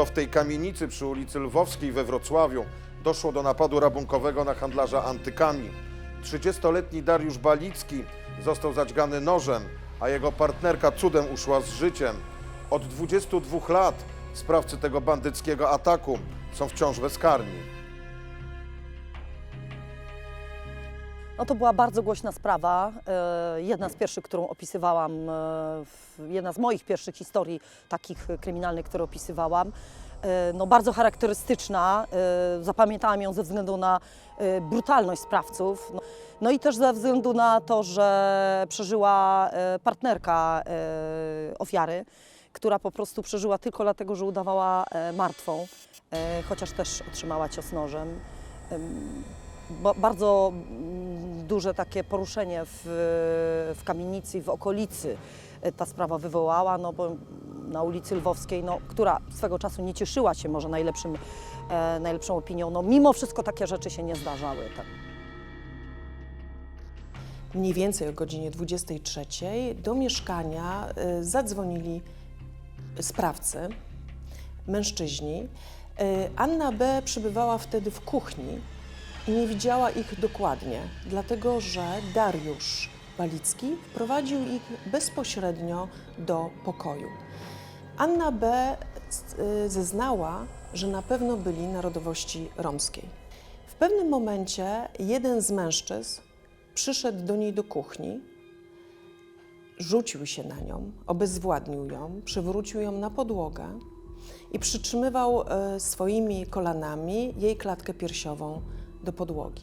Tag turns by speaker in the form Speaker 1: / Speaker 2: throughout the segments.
Speaker 1: To w tej kamienicy przy ulicy Lwowskiej we Wrocławiu doszło do napadu rabunkowego na handlarza antykami. 30-letni Dariusz Balicki został zadźgany nożem, a jego partnerka cudem uszła z życiem. Od 22 lat sprawcy tego bandyckiego ataku są wciąż bezkarni.
Speaker 2: No to była bardzo głośna sprawa. e, Jedna z pierwszych, którą opisywałam, e, jedna z moich pierwszych historii takich kryminalnych, które opisywałam. E, No bardzo charakterystyczna. Zapamiętałam ją ze względu na brutalność sprawców. No- No i też ze względu na to, że przeżyła partnerka ofiary, która po prostu przeżyła tylko dlatego, że udawała martwą, chociaż też otrzymała cios nożem. Em, ba- bardzo duże takie poruszenie w, w kamienicy i w okolicy e, ta sprawa wywołała, no bo na ulicy Lwowskiej, no, która swego czasu nie cieszyła się może najlepszym, e, najlepszą opinią, no mimo wszystko takie rzeczy się nie zdarzały. Tak.
Speaker 3: Mniej więcej o godzinie 23 do mieszkania y, zadzwonili sprawcy, mężczyźni. Y, Anna B. przebywała wtedy w kuchni nie widziała ich dokładnie, dlatego że Dariusz Balicki wprowadził ich bezpośrednio do pokoju. Anna B. y, zeznała, że na pewno byli narodowości romskiej. W pewnym momencie jeden z mężczyzn przyszedł do niej do kuchni, rzucił się na nią, obezwładnił ją, przywrócił ją na podłogę i przytrzymywał e, swoimi kolanami jej klatkę piersiową do podłogi.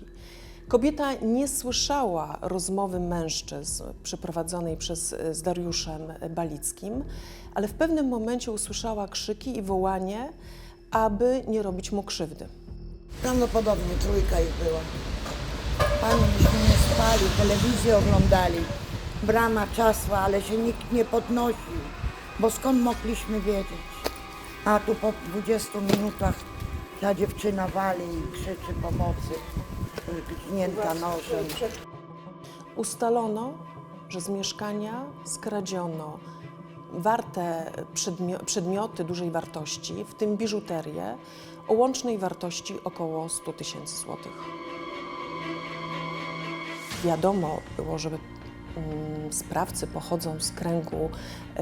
Speaker 3: Kobieta nie słyszała rozmowy mężczyzn przeprowadzonej przez, e, z Dariuszem Balickim, ale w pewnym momencie usłyszała krzyki i wołanie, aby nie robić mu krzywdy.
Speaker 4: Prawdopodobnie trójka ich była. Panie, myśmy nie spali, telewizję oglądali. Brama czasła, ale się nikt nie podnosił, bo skąd mogliśmy wiedzieć? A tu po 20 minutach ta dziewczyna wali i krzyczy pomocy, gnięta nożem.
Speaker 3: Ustalono, że z mieszkania skradziono warte przedmio- przedmioty dużej wartości, w tym biżuterię, o łącznej wartości około 100 tysięcy złotych. Wiadomo było, że mm, sprawcy pochodzą z kręgu y,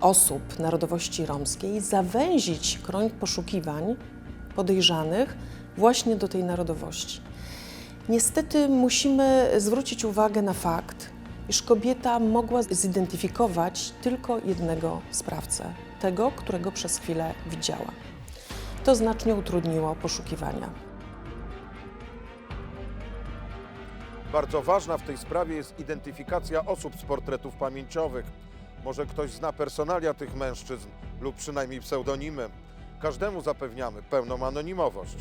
Speaker 3: osób narodowości romskiej, zawęzić krąg poszukiwań podejrzanych właśnie do tej narodowości. Niestety musimy zwrócić uwagę na fakt, iż kobieta mogła zidentyfikować tylko jednego sprawcę, tego, którego przez chwilę widziała. To znacznie utrudniło poszukiwania.
Speaker 1: Bardzo ważna w tej sprawie jest identyfikacja osób z portretów pamięciowych. Może ktoś zna personalia tych mężczyzn lub przynajmniej pseudonimy. Każdemu zapewniamy pełną anonimowość.